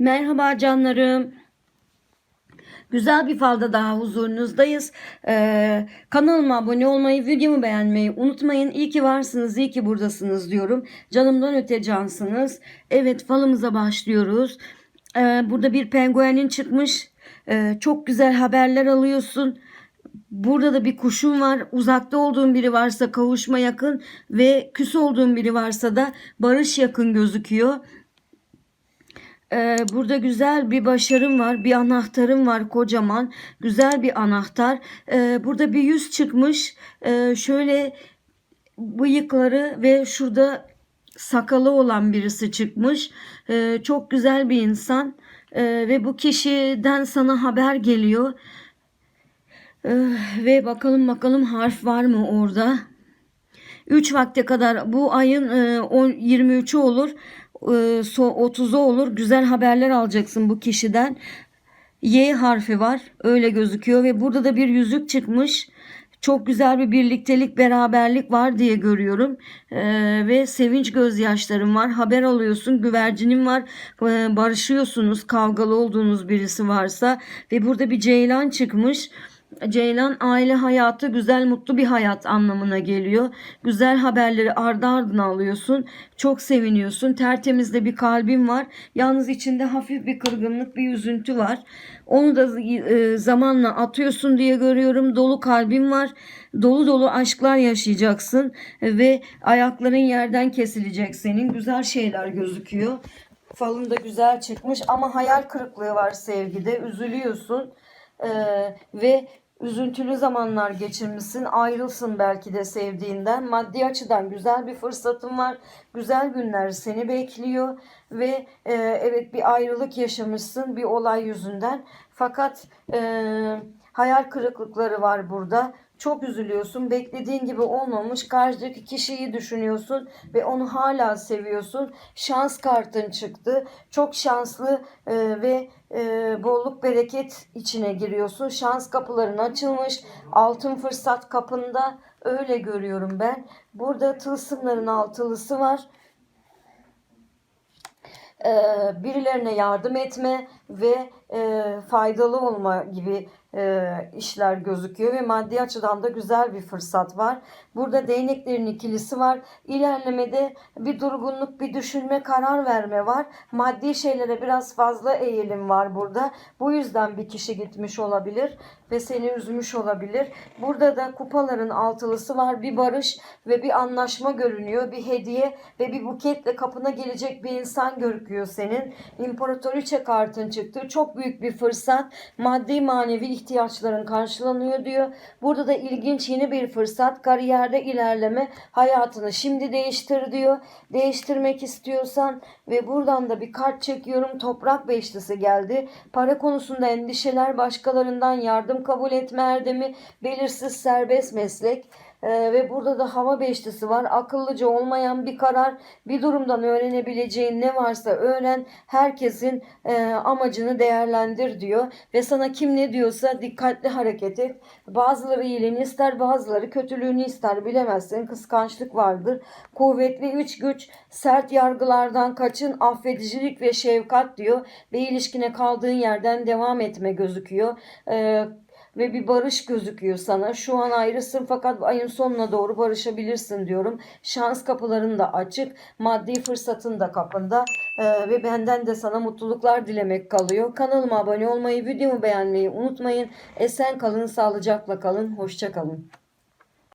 Merhaba canlarım. Güzel bir falda daha huzurunuzdayız. Ee, kanalıma abone olmayı, videomu beğenmeyi unutmayın. İyi ki varsınız, iyi ki buradasınız diyorum. Canımdan öte cansınız. Evet falımıza başlıyoruz. Ee, burada bir penguenin çıkmış. Ee, çok güzel haberler alıyorsun. Burada da bir kuşun var. Uzakta olduğun biri varsa kavuşma yakın ve küs olduğun biri varsa da barış yakın gözüküyor. Ee, burada güzel bir başarım var. Bir anahtarım var kocaman. Güzel bir anahtar. Ee, burada bir yüz çıkmış. Ee, şöyle bıyıkları ve şurada sakalı olan birisi çıkmış. Ee, çok güzel bir insan. Ee, ve bu kişiden sana haber geliyor. Ee, ve bakalım bakalım harf var mı orada? 3 vakte kadar bu ayın e, 10 23'ü olur. E, so 30'u olur. Güzel haberler alacaksın bu kişiden. Y harfi var. Öyle gözüküyor ve burada da bir yüzük çıkmış. Çok güzel bir birliktelik, beraberlik var diye görüyorum. Ee, ve sevinç gözyaşlarım var. Haber alıyorsun, güvercinim var. Ee, barışıyorsunuz, kavgalı olduğunuz birisi varsa. Ve burada bir ceylan çıkmış. Ceylan aile hayatı güzel mutlu bir hayat anlamına geliyor. Güzel haberleri ardı ardına alıyorsun. Çok seviniyorsun. Tertemiz de bir kalbin var. Yalnız içinde hafif bir kırgınlık, bir üzüntü var. Onu da e, zamanla atıyorsun diye görüyorum. Dolu kalbin var. Dolu dolu aşklar yaşayacaksın ve ayakların yerden kesilecek senin. Güzel şeyler gözüküyor. Falın da güzel çıkmış ama hayal kırıklığı var sevgide. Üzülüyorsun. Ee, ve üzüntülü zamanlar geçirmişsin. Ayrılsın belki de sevdiğinden. Maddi açıdan güzel bir fırsatın var. Güzel günler seni bekliyor ve e, evet bir ayrılık yaşamışsın bir olay yüzünden. Fakat e, hayal kırıklıkları var burada. Çok üzülüyorsun. Beklediğin gibi olmamış. Karşıdaki kişiyi düşünüyorsun ve onu hala seviyorsun. Şans kartın çıktı. Çok şanslı e, ve e, bolluk bereket içine giriyorsun. Şans kapıların açılmış. Altın fırsat kapında. Öyle görüyorum ben. Burada tılsımların altılısı var e, birilerine yardım etme ve e, faydalı olma gibi e, işler gözüküyor ve maddi açıdan da güzel bir fırsat var. Burada değneklerin ikilisi var. İlerlemede bir durgunluk, bir düşünme, karar verme var. Maddi şeylere biraz fazla eğilim var burada. Bu yüzden bir kişi gitmiş olabilir ve seni üzmüş olabilir. Burada da kupaların altılısı var. Bir barış ve bir anlaşma görünüyor. Bir hediye ve bir buketle kapına gelecek bir insan görüküyor senin. İmparatoriçe kartın çıktı. Çok büyük bir fırsat. Maddi manevi ihtiyaçların karşılanıyor diyor. Burada da ilginç yeni bir fırsat. Kariyerde ilerleme. Hayatını şimdi değiştir diyor. Değiştirmek istiyorsan ve buradan da bir kart çekiyorum. Toprak beşlisi geldi. Para konusunda endişeler, başkalarından yardım kabul etme erdemi, belirsiz serbest meslek. Ee, ve burada da hava beşlisi var. Akıllıca olmayan bir karar. Bir durumdan öğrenebileceğin ne varsa öğren. Herkesin e, amacını değerlendir diyor. Ve sana kim ne diyorsa dikkatli hareket et. Bazıları iyiliğini ister bazıları kötülüğünü ister bilemezsin. Kıskançlık vardır. Kuvvetli üç güç sert yargılardan kaçın. Affedicilik ve şefkat diyor. Ve ilişkine kaldığın yerden devam etme gözüküyor. Ee, ve bir barış gözüküyor sana. Şu an ayrısın fakat ayın sonuna doğru barışabilirsin diyorum. Şans kapıların da açık. Maddi fırsatın da kapında. Ee, ve benden de sana mutluluklar dilemek kalıyor. Kanalıma abone olmayı, videomu beğenmeyi unutmayın. Esen kalın, sağlıcakla kalın. Hoşça kalın.